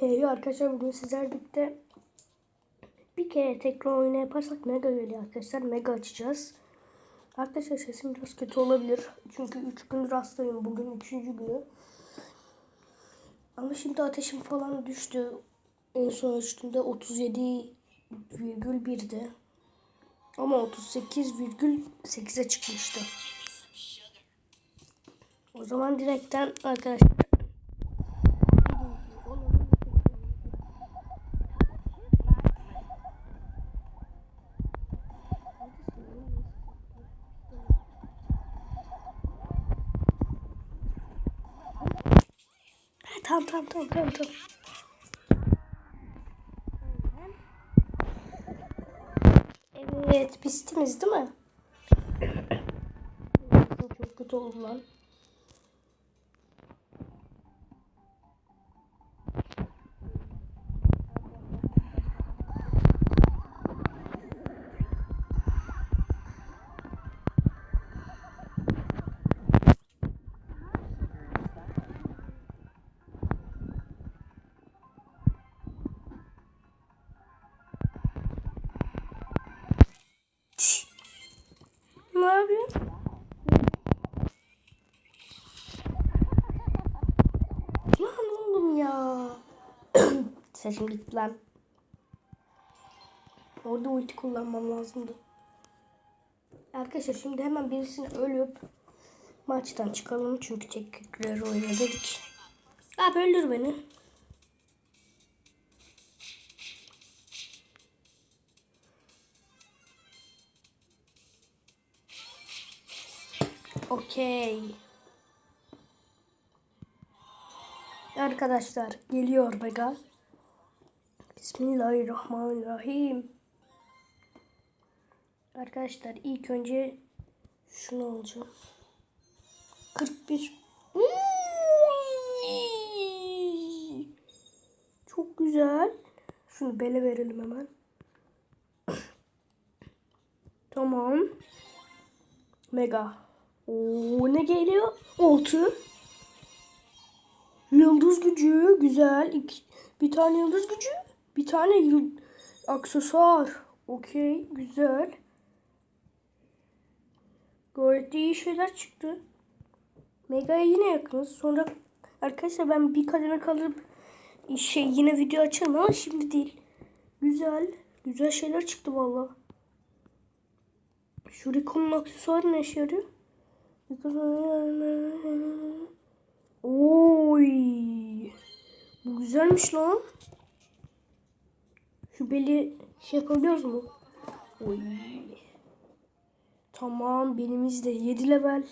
Hey arkadaşlar bugün sizler birlikte bir kere tekrar oyunu yaparsak mega geliyor arkadaşlar. Mega açacağız. Arkadaşlar sesim biraz kötü olabilir. Çünkü 3 gündür hastayım. Bugün 3. günü. Ama şimdi ateşim falan düştü. En son ölçtüğümde 37,1'di. Ama 38,8'e çıkmıştı. O zaman direkten arkadaşlar Tamam tamam tamam tamam tamam. Evet biz değil mi? Çok kötü oldu lan. Sesim gitti lan. Orada ulti kullanmam lazımdı. Arkadaşlar şimdi hemen birisini ölüp maçtan çıkalım çünkü tekrar oyna dedik. Abi öldür beni. Okey. Arkadaşlar geliyor Mega. Bismillahirrahmanirrahim. Arkadaşlar ilk önce şunu alacağım. 41. Uy! Çok güzel. Şunu bele verelim hemen. tamam. Mega. Oo, ne geliyor? Oltu. Yıldız gücü. Güzel. İki, bir tane yıldız gücü. Bir tane aksesuar. Okey. Güzel. Gayet iyi şeyler çıktı. Mega'ya yine yakınız. Sonra arkadaşlar ben bir kademe kalıp şey yine video açarım ama şimdi değil. Güzel. Güzel şeyler çıktı valla. Şu Rico'nun aksesuarı ne işe yarıyor? Oy. Bu güzelmiş lan. Şu beli şey yapabiliyoruz mu? Oy. Tamam benimiz de 7 level.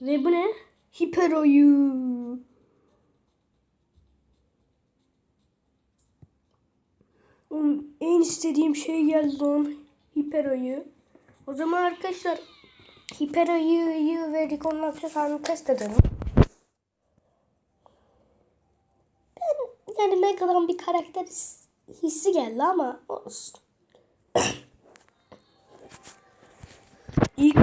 Ve bu ne? Hiper oyu. Oğlum, en istediğim şey geldi lan. Hiper oyu. O zaman arkadaşlar Hiper ayıyı ve Rico'nun aksesuarını test edelim. Ben yani Mega'dan bir karakter his- hissi geldi ama olsun. İlk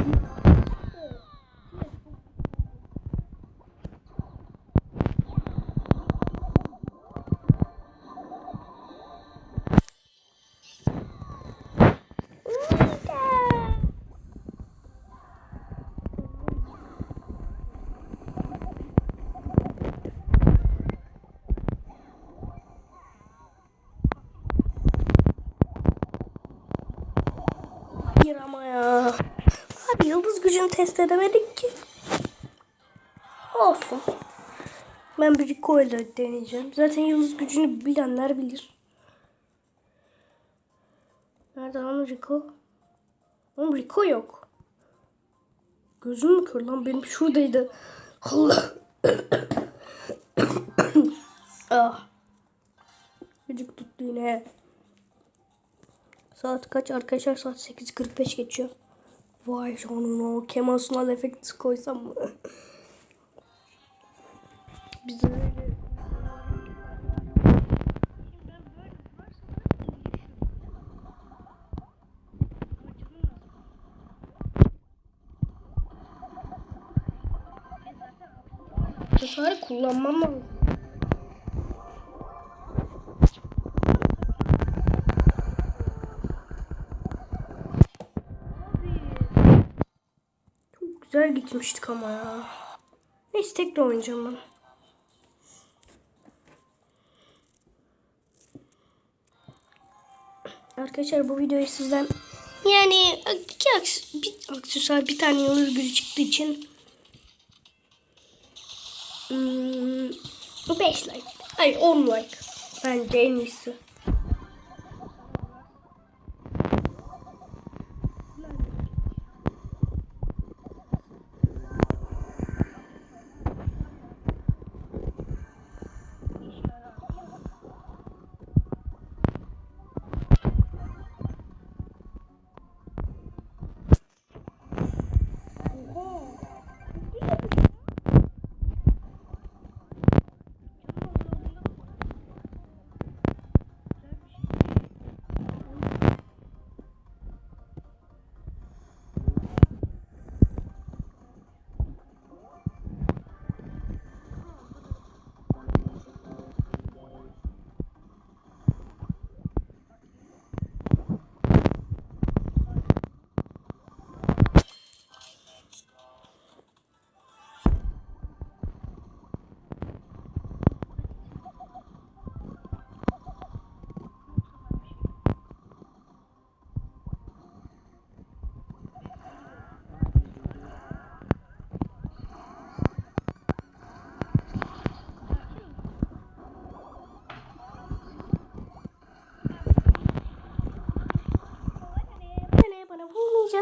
Hayır ama ya. Abi edemedik ki. Olsun. Ben bir Rico deneyeceğim. Zaten yıldız gücünü bilenler bilir. Nerede lan Rico? Oğlum Rico yok. Gözüm mü kör lan? Benim şuradaydı. Allah. ah. Gıcık tuttu yine. Saat kaç arkadaşlar? Saat 8.45 geçiyor. Vay canına. Kemal Sunal efekti koysam mı? Biz öyle... Aksesuarı kullanmam lazım. Gitmiştik ama ya. Neyse tekrar oynayacağım ben. Arkadaşlar bu videoyu sizden yani iki bir aksesuar bir tane yıldız gücü çıktığı için hmm, 5 like. Hayır 10 like. Bence en iyisi.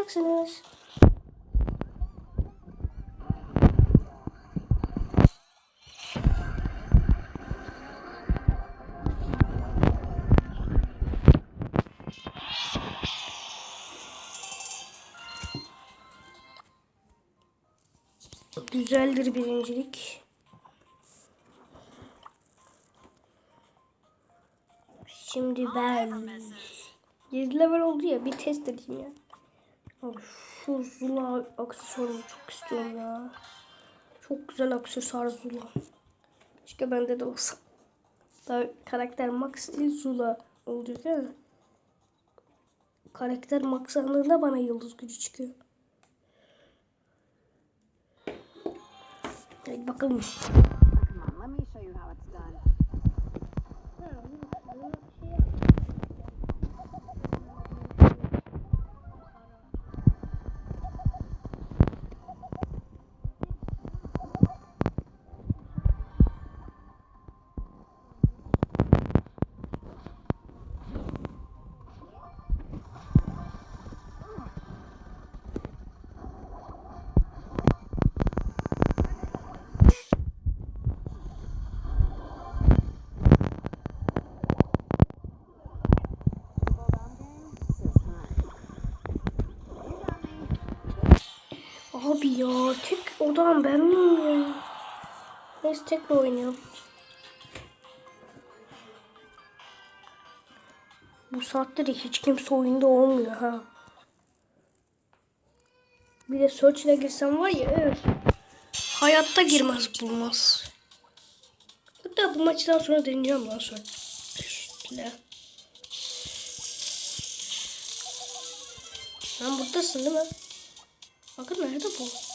Vurmayacaksınız. Güzeldir birincilik. Şimdi ben 7 level oldu ya bir test edeyim ya. Şu Zula aksesuarını çok istiyorum ya. Çok güzel aksesuar Zula. Keşke bende de olsa. Daha karakter max değil Zula olacak değil mi? Karakter max andığında bana yıldız gücü çıkıyor. Hadi bakalım. Odam ben miyim ya? Neyse tekrar oynuyorum. Bu saatte de hiç kimse oyunda olmuyor ha. Bir de search ile girsem var ya evet. Hayatta girmez bulmaz. Hatta bu maçtan sonra deneyeceğim lan search ile. Sen buradasın değil mi? Bakın nerede bu?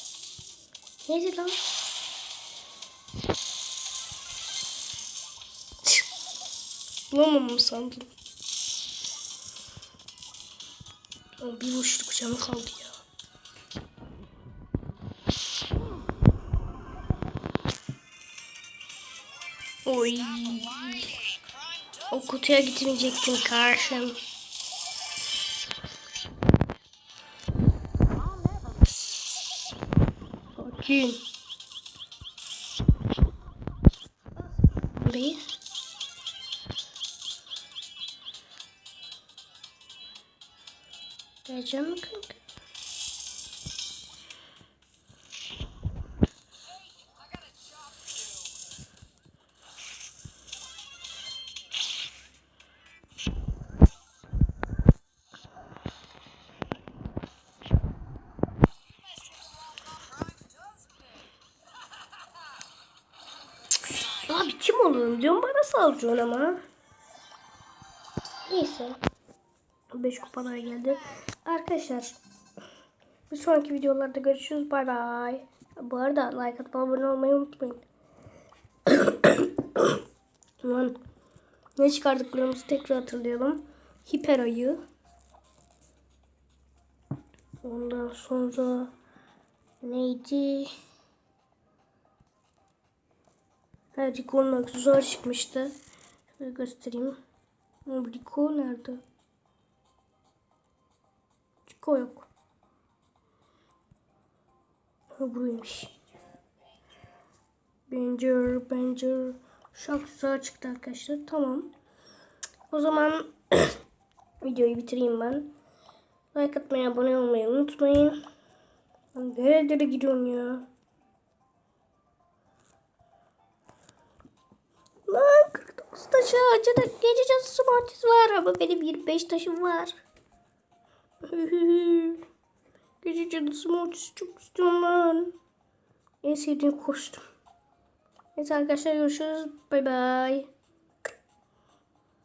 Neydi lan? Bulamam sandım. Ama bir uçluk canı kaldı ya. Oy. O kutuya gitmeyecektin karşım. Sakin. Burayı. Geleceğim mi kanka? Kim olurum diyorum bana saldırıyorsun ama. Neyse. 5 kupa daha geldi. Arkadaşlar Bir sonraki videolarda görüşürüz. Bay bay. Bu arada like atıp abone olmayı unutmayın. Lan ne çıkardıklarımızı tekrar hatırlayalım. Hiper ayı. Ondan sonra neydi? Ha, Rico'nun aksesuarı çıkmıştı. Şöyle göstereyim. Rico nerede? Rico yok. Ha buraymış. Banger, Banger. Şu aksesuar çıktı arkadaşlar. Tamam. O zaman videoyu bitireyim ben. Like atmayı, abone olmayı unutmayın. Lan Nerelere gidiyorsun ya? 49 taşı acıda gece cadısı mortis var ama benim 25 taşım var. gece cadısı mortis çok istiyorum ben. En sevdiğim kostüm. Evet arkadaşlar görüşürüz. Bay bay.